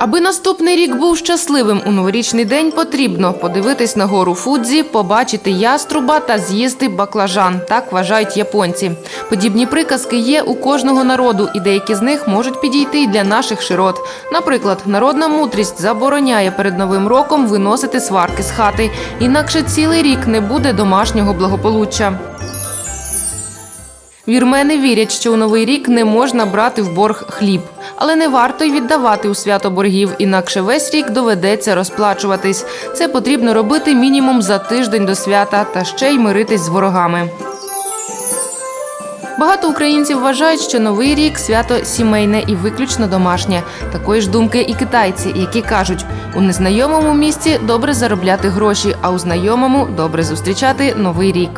Аби наступний рік був щасливим у новорічний день, потрібно подивитись на гору Фудзі, побачити яструба та з'їсти баклажан. Так вважають японці. Подібні приказки є у кожного народу, і деякі з них можуть підійти й для наших широт. Наприклад, народна мудрість забороняє перед новим роком виносити сварки з хати, інакше цілий рік не буде домашнього благополуччя. Вірмени вірять, що у новий рік не можна брати в борг хліб, але не варто й віддавати у свято боргів, інакше весь рік доведеться розплачуватись. Це потрібно робити мінімум за тиждень до свята та ще й миритись з ворогами. Багато українців вважають, що новий рік свято сімейне і виключно домашнє. Такої ж думки і китайці, які кажуть, у незнайомому місці добре заробляти гроші, а у знайомому добре зустрічати новий рік.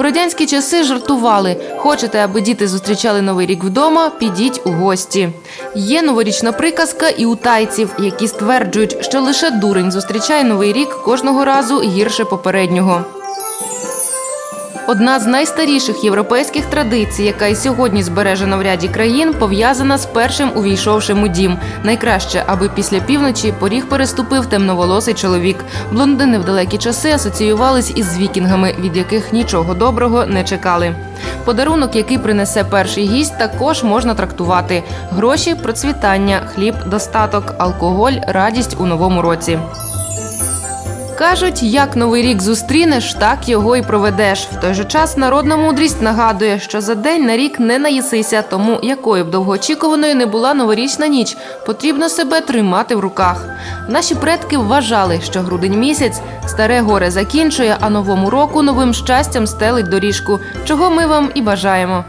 У радянські часи жартували: хочете, аби діти зустрічали новий рік вдома, підіть у гості. Є новорічна приказка і у тайців, які стверджують, що лише дурень зустрічає новий рік кожного разу гірше попереднього. Одна з найстаріших європейських традицій, яка і сьогодні збережена в ряді країн, пов'язана з першим увійшовшим у дім. Найкраще, аби після півночі поріг переступив темноволосий чоловік. Блондини в далекі часи асоціювались із вікінгами, від яких нічого доброго не чекали. Подарунок, який принесе перший гість, також можна трактувати: гроші, процвітання, хліб, достаток, алкоголь, радість у новому році. Кажуть, як новий рік зустрінеш, так його й проведеш. В той же час народна мудрість нагадує, що за день на рік не наїсися, тому якою б довгоочікуваною не була новорічна ніч, потрібно себе тримати в руках. Наші предки вважали, що грудень місяць старе горе закінчує, а новому року новим щастям стелить доріжку, чого ми вам і бажаємо.